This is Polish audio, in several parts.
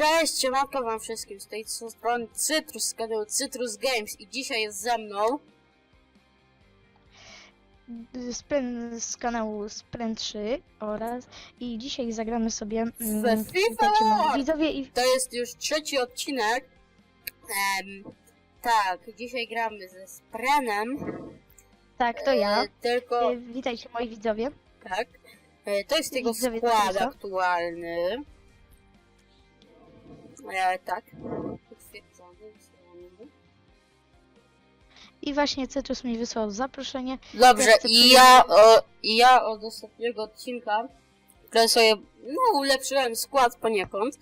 Cześć, siemanko wam wszystkim, z tej strony Cytrus z kanału Cytrus Games i dzisiaj jest ze mną Spren, z kanału Spren 3 oraz i dzisiaj zagramy sobie w mm, FIFA moi World. widzowie i To jest już trzeci odcinek. Em, tak, dzisiaj gramy ze Sprenem. tak to ja. E, tylko, E, Witajcie moi widzowie. tak. E, to jest jego Widzowie skład Cytrusa. aktualny. E, tak. I właśnie Cetus mi wysłał zaproszenie. Dobrze, i ja, o, i ja od ostatniego odcinka, które sobie, no, ulepszyłem skład poniekąd.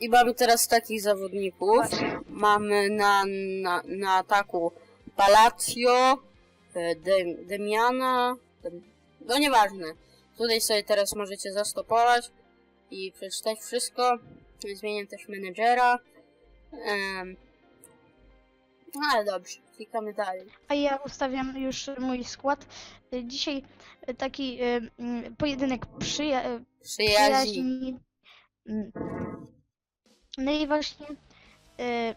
I mamy teraz takich zawodników. Właśnie. Mamy na, na, na ataku Palacio, e, Dem, Demiana, Dem, no nieważne. Tutaj sobie teraz możecie zastopować i przeczytać wszystko. Zmieniam też menedżera. Em, no ale dobrze, klikamy dalej. A ja ustawiam już mój skład. Dzisiaj taki mm, pojedynek przyja Przyjaźni. Mm. No i właśnie e,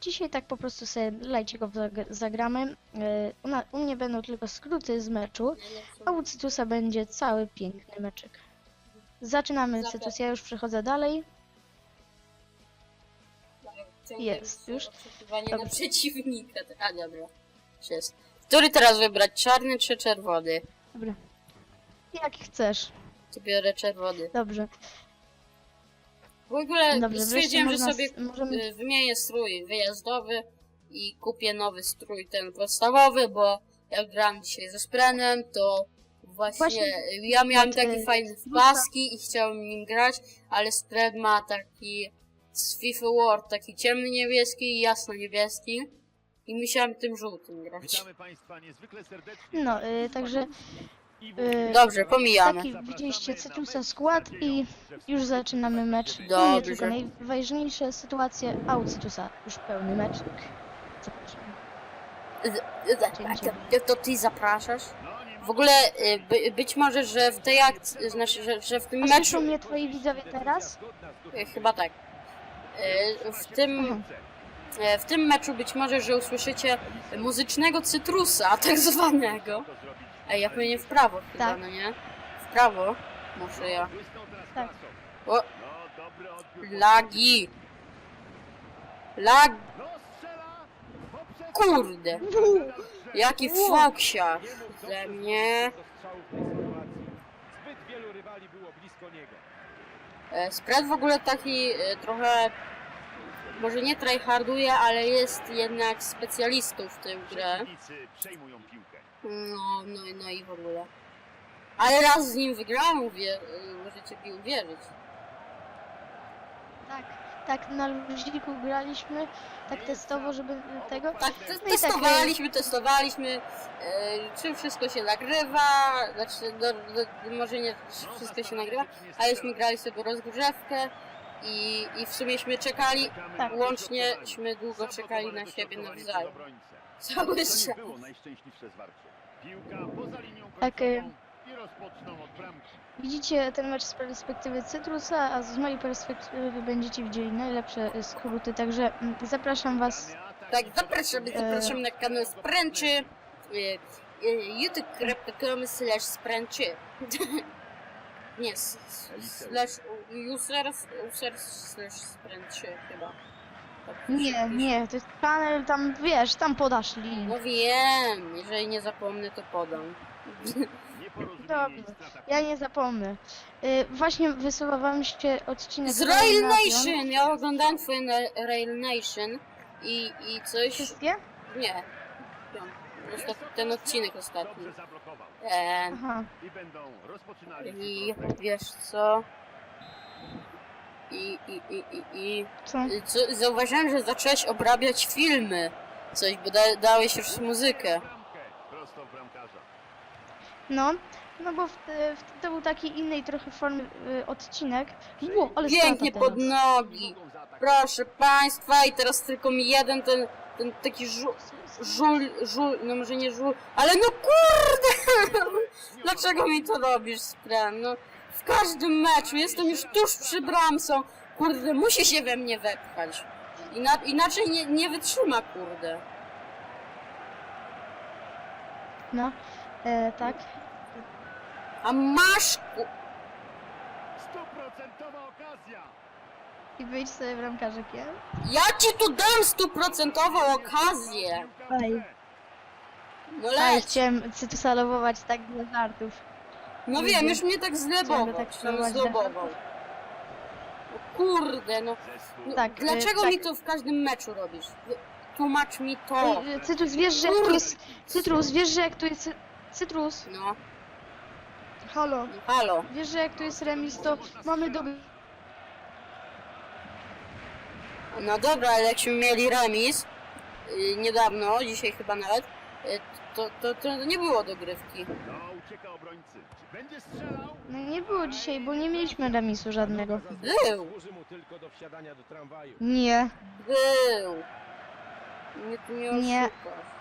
dzisiaj tak po prostu sobie lajcie go zag- zagramy. E, u, na, u mnie będą tylko skróty z meczu, a u Cytusa będzie cały piękny meczek. Zaczynamy. Cytus, ja już przechodzę dalej. Jest, już. Oczekiwanie na Dobrze. przeciwnika. A dobra. Jest. Który teraz wybrać? Czarny czy czerwony? Dobra. Jak chcesz. To biorę czerwony. Dobrze. W ogóle Dobrze, stwierdziłem, że wreszcie sobie można, możemy... y, wymienię strój wyjazdowy i kupię nowy strój, ten podstawowy, bo jak grałem dzisiaj ze Sprenem, to właśnie, Właśnie, ja miałem od, taki y, fajny paski i chciałem nim grać, ale Spren ma taki z FIFA World, taki ciemny niebieski i jasno niebieski i musiałem tym żółtym grać. Witamy Państwa niezwykle serdecznie. No, y, także I y, Dobrze, pomijamy. taki widzieliście Cytusa skład i już zaczynamy mecz. U mnie Dobrze. tylko najważniejsze sytuacje, a u Cytusa już pełny mecz. Zapraszam. To, to ty zapraszasz? No, nie W ogóle y, by, być może, że w tej akcji, znaczy, że, że w tym A meczu, słyszą mnie twoi widzowie teraz? y, chyba tak, w tym, y, w tym meczu być może, że usłyszycie muzycznego cytrusa, tak zwanego. Ej, ja powinienem w prawo chyba, Tak. no nie? W prawo muszę ja. Tak. O, No, lagi! Lag, kurde! Jaki foksiarz ze mnie. Zbyt wielu rywali było blisko niego. E, Spread w ogóle taki e, trochę, może nie tryharduje, ale jest jednak specjalistą w tej grze. Przeciwnicy przejmują piłkę. No, no, i- no i w ogóle. Ale raz z nim wygrałem, mówię, e, możecie mi uwierzyć. Tak, tak na luźniku graliśmy, tak testowo, żeby tego. Tak, te, No i tak, testowaliśmy, testowaliśmy, e, czy wszystko się nagrywa, znaczy, no, no, może nie czy wszystko się nagrywa, aleśmy grali sobie rozgrzewkę i, i w sumieśmy czekali, Tak. łącznieśmy długo czekali na siebie nawzajem. Cały czas. nie było najszczęśliwsze zwarcie. Piłka poza linią Tak, końcową i rozpoczną od bramki. Widzicie ten mecz z perspektywy Cytrusa, a z mojej perspektywy będziecie widzieli najlepsze y, skróty, także mm, zapraszam was. Tak, zapraszamy, E. zapraszamy na kanał Spręczy. e, e, youtube.com slash Spręczy. Nie, s- s- slash users, users slash Spręczy chyba. Tak Nie, pisze. nie, to jest panel tam, wiesz, tam podasz link. No wiem, jeżeli nie zapomnę to podam. Dobrze. Ja nie zapomnę. Y, właśnie wysyłałem się odcinek Z Rail Nation. Ja oglądałem twoje na Rail Nation i, i coś... Wszystkie? Nie. Ostat... Ten odcinek ostatni. dobrze zablokował. Eee, Aha. I będą rozpoczynali I wiesz co? I, i, i, i, i Co? co, zauważyłem, że zacząłeś obrabiać filmy. Coś, bo da, dałeś już muzykę. Bramkę prosto w bramkarza. No, no bo w, w, to był taki innej trochę formy y, odcinek. Ło, ale Pięknie strata pod teraz. nogi. Proszę państwa, i teraz tylko mi jeden ten, ten taki żul, żul, żul, no może nie żul, ale no kurde! Dlaczego mi to robisz, Spren? No, w każdym meczu jestem już tuż przy bramsą. Kurde, musi się we mnie wepchać. Ina inaczej nie, nie wytrzyma, kurde. No, e, tak. A masz... ku- Stuprocentowa okazja! I wyjdź sobie bramkarzykiem. Ja ci tu dam stuprocentową okazję. Ej. No Ale leć. chciałem cytusa lobować tak dla żartów. No wiem, już mnie tak zlebował. Chciałem tak zlobował. O kurde, no. no Tak, dlaczego e, tak. mi to w każdym meczu robisz? Tłumacz mi to. Ej, Cytrus, wiesz, że jak tu jest... Cytrus, wiesz, że jak tu jest... Cytrus, No, halo. halo. Wiesz, że jak tu jest remis, to mamy do... No dobra, ale jakśmy mieli remis y, niedawno, dzisiaj chyba nawet, y, to, to, to nie było dogrywki. No, ucieka obrońcy. Czy będzie strzelał? No nie było dzisiaj, bo nie mieliśmy remisu żadnego. Był, Służy mu tylko do wsiadania do tramwaju. Nie. był. Nie, tu nie Nie. oszukasz.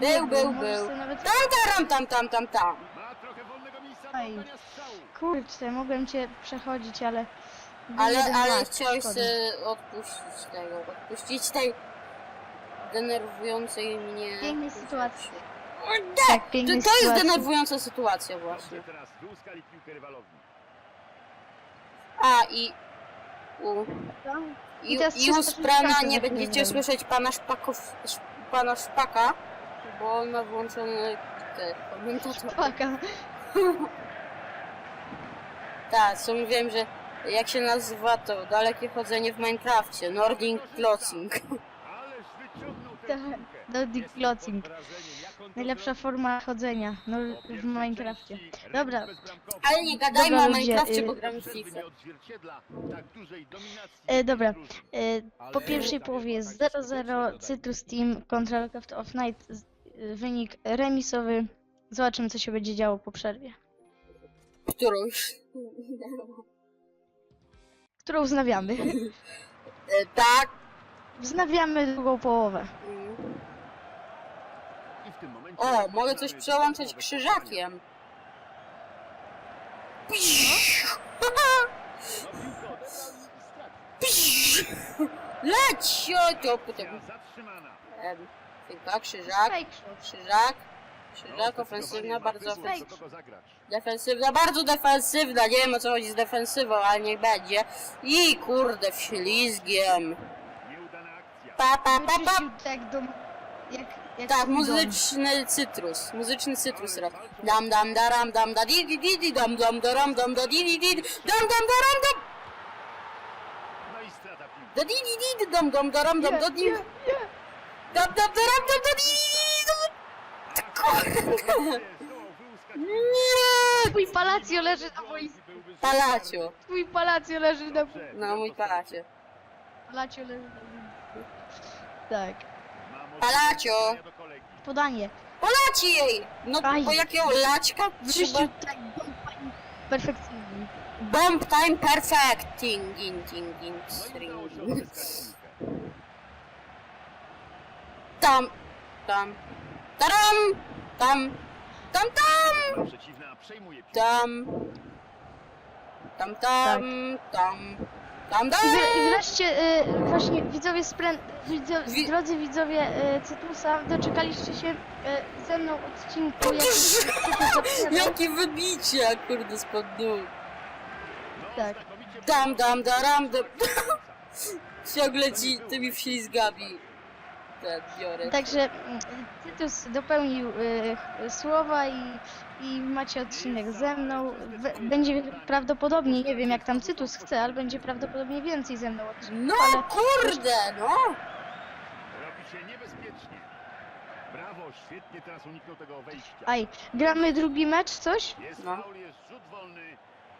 Był, był, Możesz był. sobie Nawet... Tam, tam, tam, tam, tam, tam. Ma trochę wolnego miejsca do Ej. oddania strzału. Kurczę, mogłem cię przechodzić, ale... był Ale, jeden ale mat, chciałeś szkoda. sobie odpuścić tego, odpuścić tej denerwującej mnie... Pięknej sytuacji. Kurde! Tak, To, pięknej to jest sytuacji. denerwująca sytuacja właśnie. Dobrze teraz wyłuskali piłkę rywalowi. A i u, i, I teraz i u 360 Sprana nie będziecie słyszeć pana Szpakow, Sz- pana Szpaka, bo on ma włączony te komentator. Paka. Tak, co mówiłem, że jak się nazywa to dalekie chodzenie w Minecrafcie, Tak, piłkę. Nordic on to Najlepsza forma chodzenia no, w Minecrafcie. Dobra. Ale nie gadajmy Dobra, o Minecrafcie, y- bo gramy w Przerwy FIFA. nie odzwierciedla tak dużej dominacji E, dobra. E, po pierwszej połowie jest 0-0 Citrus Team kontra Lockcraft of Night. Wynik remisowy. Zobaczymy, co się będzie działo po przerwie. Którą już... Którą wznawiamy. E, Tak. Wznawiamy drugą połowę. I w tym momencie O, mogę coś dodatkowe krzyżakiem. Leć! O, to potem... Em, Chwilka, krzyżak, Fake shot. krzyżak, No, krzyżak, ofensywna, zdecydowanie bardzo ofensywna. Defensywna, bardzo defensywna, nie wiem o co chodzi z defensywą, ale niech będzie. I kurde, wślizgiem. Nieudana akcja. Pa, pa, pa, pa. Tak do... Jak, jak Tak, dom. muzyczny cytrus, muzyczny cytrus rap. Dam, dam, daram, dam, da, di, di, di, di, dam, dam, daram, dam, da, di, di, di, di, dam, dam, daram, dam, No i strata piłki. da, di, di, di, dam, dam, daram, dam, da, di, Nie, nie. Dam, dam, daram, dam, da, di, di, di, dam. Zdołał wyłuskać Nie! Twój palacjo leży na boisku. Palacio. Twój palacjo leży na... Dobrze, No, mój palacio. Palacjo leży na boisku. Tak. Palacio. Podanie. Polaci jej! No, Aj. po jakiego laćka trzeba... Wyczyścił tak bomba perfekcyjnie. Bomb time perfecting, in, in, in, No i udało się odzyskać piłkę. Tam, tam, taram, tam, tam, tam, Przeciwna przejmuje piłkę. tam, tam, tam, tam, tam, tam. I, wre- i wreszcie, y, właśnie widzowie sprę... Widzo... Wi- drodzy widzowie y, Cytrusa, doczekaliście się y, ze mną odcinku, jak Cytrus zapowiadał. Jakie wybicie, kurde, spod nóg. No, Tak. znakomicie Dam, dam, daram, dam. Ciągle ci tymi wślizgami. Ten biorę. Także mm, Cytrus dopełnił y, słowa i, i macie odcinek ze mną. We, będzie prawdopodobnie, nie wiem jak tam Cytus chce, ale będzie prawdopodobnie więcej ze mną odcinków. No ale kurde, no. Robi się niebezpiecznie. Brawo, świetnie teraz uniknął tego wejścia. Aj, gramy drugi mecz, coś? Jest No. faul, jest rzut wolny.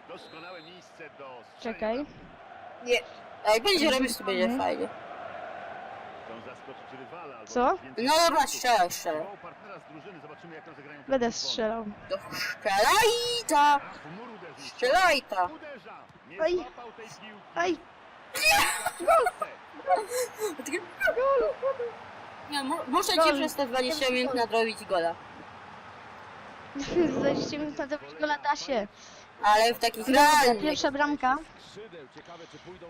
Doskonałe miejsce do strzelania. Czekaj. Nie. Ej, będzie remis, to będzie Mhm. fajnie. Co? No dobra, strzelaj, strzelaj. Będę strzelał. Mur uderzył. Strzelajta! Uderza. Nie Aj. Aj, Nie, mu- muszę ci Gol. przez te 20 minut nadrobić gola. zaliczymy na to go lata się. Ale w takich realnych. pierwsza bramka.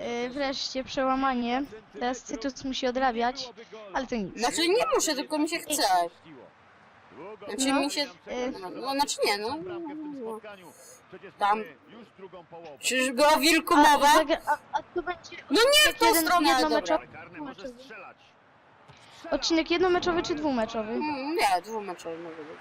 Yy, wreszcie przełamanie. Teraz Cytus musi odrabiać, ale to nic. Znaczy nie muszę, tylko mi się chce. Znaczy No, mi się... y- No, no znaczy nie, no. Tam. Tam. Czyżby o wilku mowa? A, zagra- a, a tu będzie No nie w tą jeden- stronę, ale jednomeczowy? dobra. odcinek jednomeczowy czy dwumeczowy? Mm, Nie, dwumeczowy może być.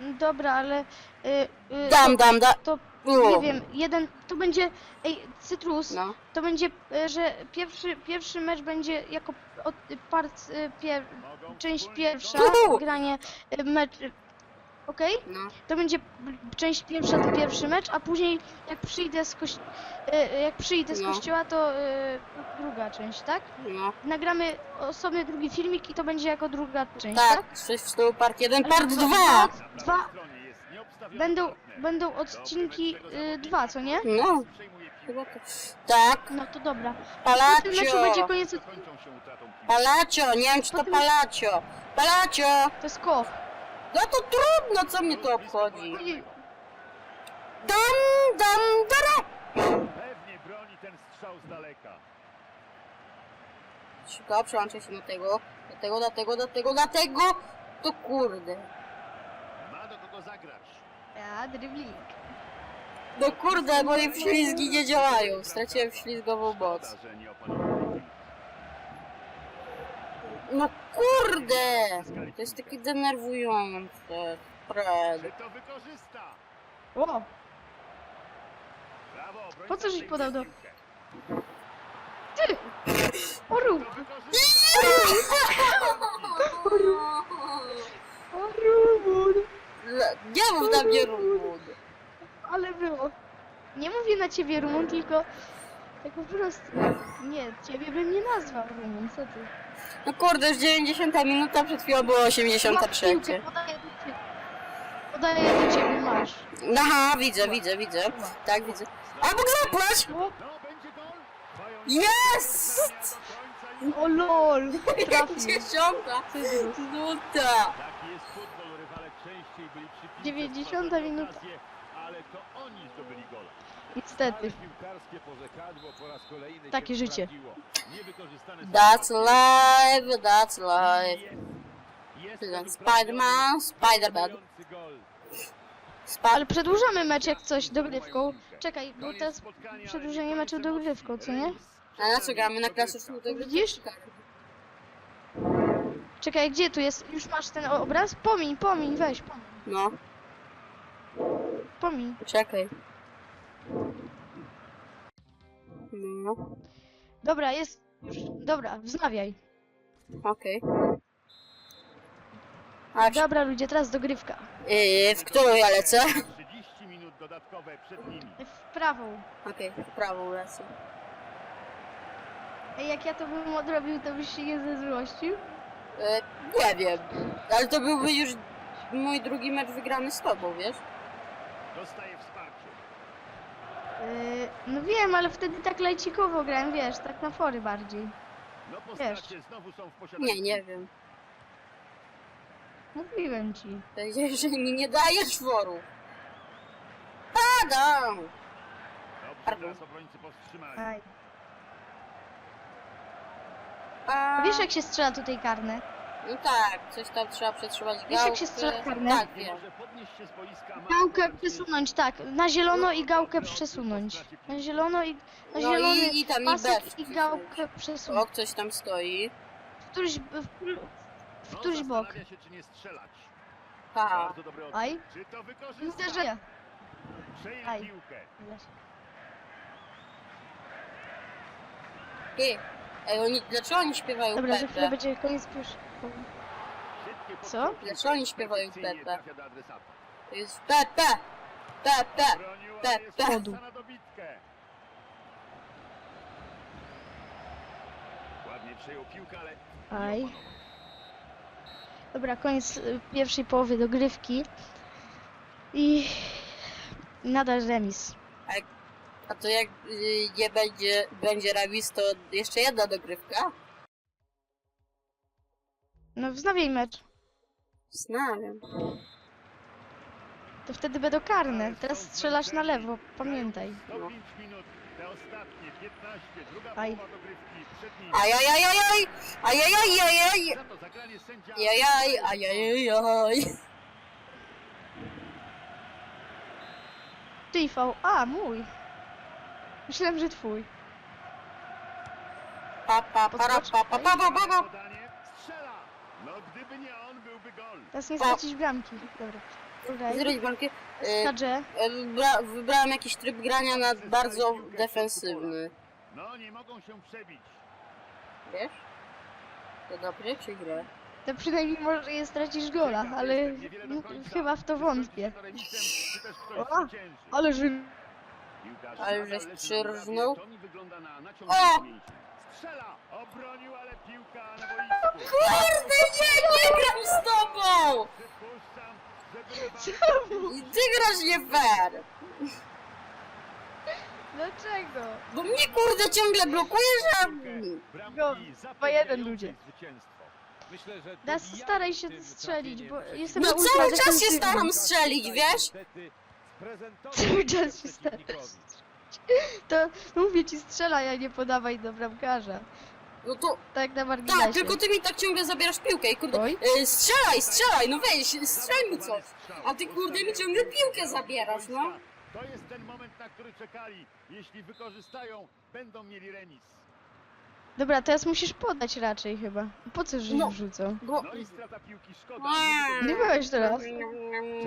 Dobra, ale... Yy, yy, Dam, dam, da. To nie wiem, jeden... To będzie... Ej, Cytrus, No. to będzie, y, że pierwszy, pierwszy mecz będzie jako od, part, y, pier, część pierwsza, Uhu. granie y, mecz... Okej? No. To będzie część pierwsza to pierwszy mecz, a później jak przyjdę z, koś... y, jak przyjdę z No. kościoła to y, druga część, tak? No. Nagramy osobny drugi filmik i to będzie jako druga część, tak? Tak, coś w stylu part 1, Ale part dwa- 2. Dwa, będą, będą odcinki y, dwa, co nie? No. Chyba to. Tak, No to dobra. W tym meczu będzie Palacio. koniec Palacio, nie wiem czy to Palacio. Palacio! To jest koch. No to trudno, co mnie to obchodzi. Dam, dam, dara! Pewnie broni ten strzał z daleka. Szybko, przełączę się do tego, do tego, do tego, do tego, do tego. To kurde. Ma do kogo zagrać. Ja, dribbling. No kurde, moje ślizgi nie działają. Straciłem ślizgową moc. Szkoda, że nie opanował piłki. No kurde! To jest takie denerwujące. Fred. Czy to wykorzysta? O, Brawo, obrońca Po co żeś podał do- piłkę. ty! O rób! To wykorzysta. O Rumun! Nie mów na mnie Rumun. Ale było. Nie mówię na ciebie Rumun, tylko tak po prostu. Nie, ciebie bym nie nazwał Rumun, co ty? No kurde, już 90 minuta, przed chwilą było Masz 83. piłkę, Podaję do ciebie. Podaję do ciebie, masz. Aha, widzę, widzę, widzę. Tak, widzę. A mógł zapłać! Jest! o lol! Trafił. Dziesiąta Cydrus. minuta. Taki jest futbol, rywale częściej byli przy piłce, 90 stwarzali minuta. Ale to oni zdobyli gola. Niestety. piłkarskie pożekadło po raz kolejny Takie życie. That's life, that's life. Spider-Man, Spider-Man. Ale przedłużamy mecz jak coś dogrywką. Czekaj, bo teraz przedłużenie nie meczu dogrywką, co nie? A na co gramy? Na klasyczną to Widzisz? Czekaj, gdzie tu jest? Już masz ten obraz? Pomiń, pomiń, weź, pomiń. No, Pomiń. czekaj. No, Dobra, jest. Już. Dobra, wznawiaj. okej. A czy, Dobra, ludzie, teraz dogrywka. yy, w którą ja lecę? 30 minut dodatkowe przed nimi. W prawą. Okej, w prawą lecę. Ej, jak ja to bym odrobił, to byś się nie zezłościł? E, nie wiem, ale to byłby już mój drugi mecz wygrany z tobą, wiesz? Dostaje wsparcie. Yy, no wiem, ale wtedy tak lajcikowo grałem, wiesz, tak na fory bardziej. No po Wiesz. stracie znowu są w posiadaniu. Nie, nie wiem. Mówiłem ci. Powiedziałeś, że mi nie dajesz foru. Padam! Dobrze, Pardon. teraz obrońcy powstrzymali. Aj. A, Wiesz jak się strzela tutaj karne? No tak, coś tam trzeba przetrzymać Wiesz, jak gałkę. się strzela karne? Tak, wiem. Gałkę przesunąć, tak. Na zielono i gałkę przesunąć. Na zielono i... Na No zielony i, i tam i pasek bez. i gałkę przesunąć. O, ktoś tam stoi. W któryś, w, w No, któryś bok. zastanawia się, czy nie strzelać. Ha. Bardzo dobry odbiór. Aj. Czy to wykorzysta? Uderzenie. Przejmie Aj. piłkę. Ej, ej, oni, dlaczego oni śpiewają Dobra, za chwilę będzie koniec pierwszy. Co? Dlaczego oni śpiewają Pepe? To jest Pepe! Pepe! Broniła, Pe- jest pe- szansa na dobitkę. Ładnie przejął piłkę, ale Aj. Dobra, koniec y, pierwszej połowy dogrywki. I... i nadal remis. A to jak y, nie będzie, będzie remis, to jeszcze jedna dogrywka? No wznawiaj mecz. Znałem. To wtedy będą karne. Teraz strzelasz na lewo, pamiętaj. 105 minut, te ostatnie 15, druga Aj. Ajajajajaj! Ajajajajaj! Ajajaj, ajajajaj. Ty V. A, mój. Myślałem, że twój. Pa, pa, para, pa, pa, pa, pa, pa, pa. Gdyby nie on, byłby gol. Teraz nie O. stracisz bramki. Dobra. Zrobić bramkę. E, e, wybra, wybrałem jakiś tryb grania na bardzo defensywny. No, nie mogą się przebić. Wiesz? To dobry czy źle? To przynajmniej może je stracisz gola, ale Niewiele do no, końca. chyba w to wątpię. skończy się to remisem, czy też ktoś O, zwycięży? Ale że... Piłkarz Ale nadal żeś leży przyrżnął. na murawie, to mi wygląda na O! mięśni. Strzela! Obronił, ale piłka na boisku. Kurde, nie, nie gram z tobą! Przypuszczam, że I Ty grasz nie fair! Dlaczego? Bo mnie kurde ciągle blokujesz, a... Go, bramki dwa jeden ludzie. zwycięstwo. Myślę, że staraj się strzelić, bo jestem No na ultra cały czas się defensywnym. staram strzelić, wiesz? Niestety sprezentował Cały czas się starasz. To mówię ci strzelaj, a nie podawaj do bramkarza. No to... Tak na marginesie. Tak, tylko ty mi tak ciągle zabierasz piłkę i kurde... Oj. E, strzelaj, strzelaj, no weź, strzel mi coś! A ty kurde mi ciągle piłkę zabierasz, no! To jest ten moment, na który czekali. Jeśli wykorzystają, będą mieli remis. Dobra, teraz musisz podać raczej chyba. Po co żeś No. wrzucał? Bo... No i strata piłki, szkoda. Nie byłeś teraz. Weź,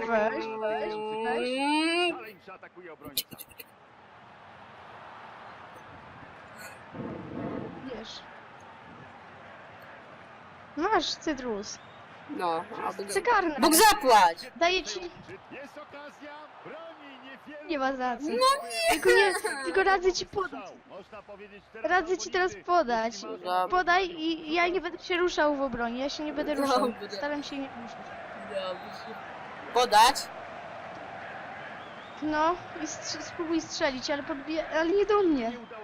Weź, weź, weź. Szaleńczy atakuje obrońca. Wiesz. Masz cytrus. No, a Bóg. Bóg zapłać! Daję ci... Jest okazja, broni niewiele. Nie ma za co. No nie! Tylko nie... Tylko radzę ci podać. Można powiedzieć teraz Radzę ci teraz podać. Dobra. masz- Podaj i ja nie będę się ruszał w obronie. Ja się nie będę ruszał. Dobra. Staram się nie ruszać. Podać? No i strz- spróbuj strzelić, ale podbije... Ale nie do mnie. Nie udało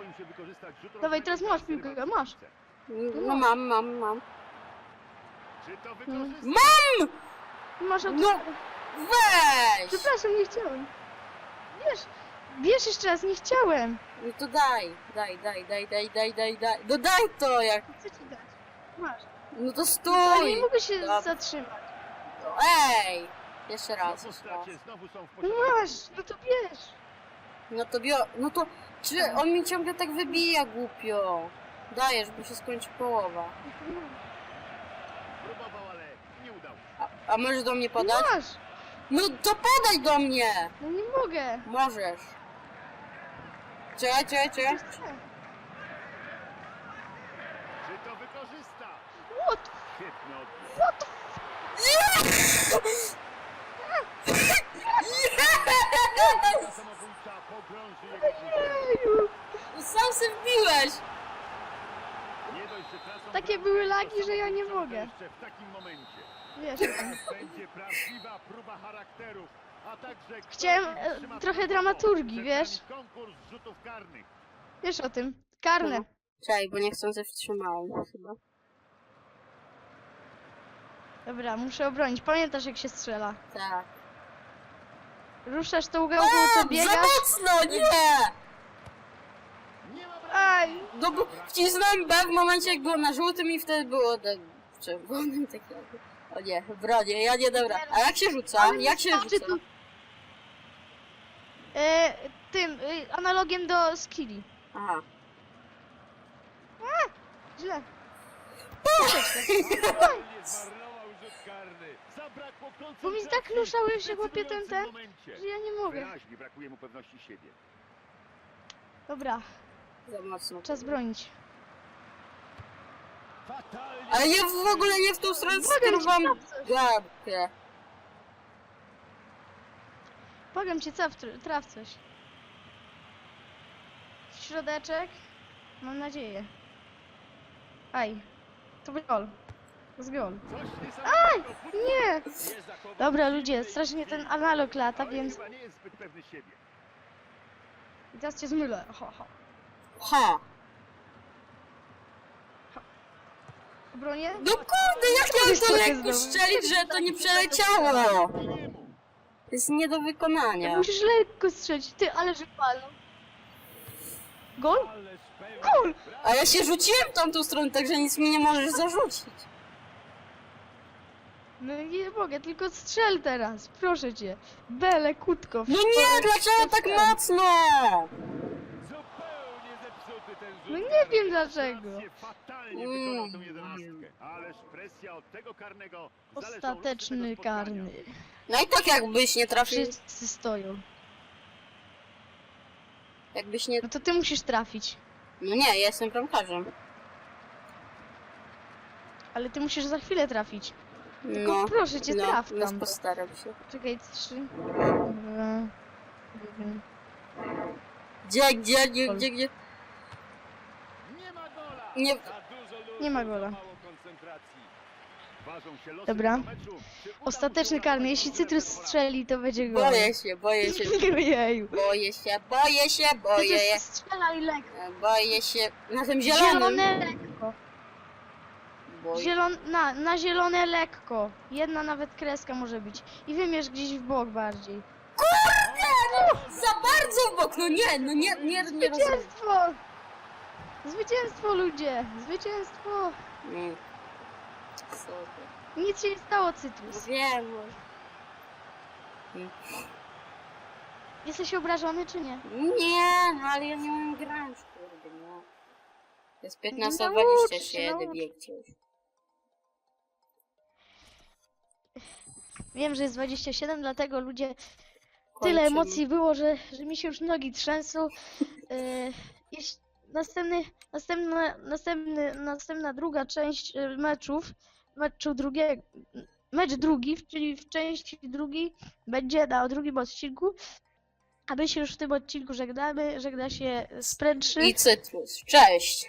Dawaj, teraz masz piłkę, masz. No mam, mam, mam. Czy to Mm. Mam! Masz od... No! Weź! Przepraszam, nie chciałem. Wiesz, wiesz jeszcze raz, nie chciałem. No to daj, daj, daj, daj, daj, daj, daj, daj. No daj to jak... Chcę ci dać. Masz. No to Ale nie stój! mogę się Dobra. zatrzymać. No, ej! Jeszcze raz, raz. stracie znowu są w No masz, no to bierz. No to bio... No to... Czy on mi ciągle tak wybija głupio? Dajesz, bo się skończy połowa. Próbował, ale nie udało. A, a możesz do mnie podać? masz. No to podaj do mnie! No nie mogę. Możesz. Czekaj, czekaj, czekaj. Czy to wykorzysta? What? Świetny odbiór. What the Ta samobójca pogrąży jego drużynę. No Sam se wbiłeś! Nie dość, że tracą Takie bramkę, były to lagi, że ja nie mogę. Jeszcze w takim momencie. Wiesz. Będzie prawdziwa próba charakteru. A także kto Chciałem, e, wstrzyma trochę dramaturgii, przed wiesz? nami Konkurs rzutów karnych. Wiesz o tym. Karne. Czekaj, bo niechcący wstrzymałem chyba. Dobra, muszę obronić. Pamiętasz jak się strzela. Tak. Ruszasz tą gałką, to za biegasz. mocno, nie! Nie ma bramki. Aj! No bo wcisnąłem B w momencie jak byłem na żółtym i wtedy było tak czerwonym tak jakby. O nie, bronię, ja nie dobra. A jak się rzuca? Jak się wystarczy rzuca? tu- E, tym, y, analogiem do skilli. Aha. Źle. Nie zmarnował rzut karny. Zabrakło Bo mi tak ruszały się, chłopie, ten, ten, że ja nie mogę. Wyraźnie brakuje mu pewności siebie. Dobra, Za mocno. czas bronić. Ale nie w ogóle nie w tą stronę traf coś. Błagam cię, traf, traf coś. Środeczek. Mam nadzieję. Aj. To był gol. To. Coś niesamowitego. Nie! Dobra, ludzie, strasznie ten analog lata, więc... I teraz cię zmylę. Ho, ho. Ha! Obronię? No kurde, jak miałem to lekko strzelić, że to nie przeleciało? Mu. jest nie do wykonania. Musisz lekko strzelić. Ty, ale że palą. Gol? Gol! A ja się rzuciłem w tamtą stronę, także nic mi nie możesz zarzucić. No nie mogę, tylko strzel teraz. Proszę cię. Bele, kutko. No nie, dlaczego tak mocno? Zupełnie zepsuty ten rzut. No nie wiem dlaczego. Rację, Fatalnie wykonał tą jedenastkę. Ależ presja od tego karnego. zależą losy Ostateczny tego spotkania. karny. No i tak jakbyś nie trafił, Wszyscy stoją. jakbyś nie... No to ty musisz trafić. No nie, ja jestem bramkarzem. Ale ty musisz za chwilę trafić. Tylko No, proszę cię, no, traf no tam. postaram się. Czekaj, trzy. Gdzie, gdzie, gdzie, gdzie, gdzie? Nie ma gola! Nie- Za dużo ludzi, Nie ma za gola. mało koncentracji. Ważą się losy Dobra. tego meczu. Czy uda mu się Ostateczny karny. Jeśli Cytrus strzeli, to będzie gol. Boję się, boję się, Ojeju. boję się, boję się, boję Cytrus się, strzelaj lekko. boję się. Na tym zielonym. Zielone lekko. Boję. Zielon, na, na zielone lekko. Jedna nawet kreska może być. I wymierz gdzieś w bok bardziej. Za bardzo w bok, no nie, no nie, nie, nie rozumiem. Zwycięstwo! Zwycięstwo ludzie! Zwycięstwo! Super. Nic się nie stało, No Cytrus. wiem, no. Jesteś obrażony czy nie? Nie, no ale ja nie umiem grać, kurde, no. Jest Naucz się, 15.27, naucz. wiecie już. Wiem, że jest 27, dlatego ludzie... Tyle emocji było, że, że mi się już nogi trzęsą. Yy, następny, następna, następny, następna druga część e, meczów, meczu drugiego, mecz drugi, w- czyli w części drugi będzie na drugim odcinku. A my się już w tym odcinku żegnamy. Żegna się Spręczy. I cytrus. Cześć!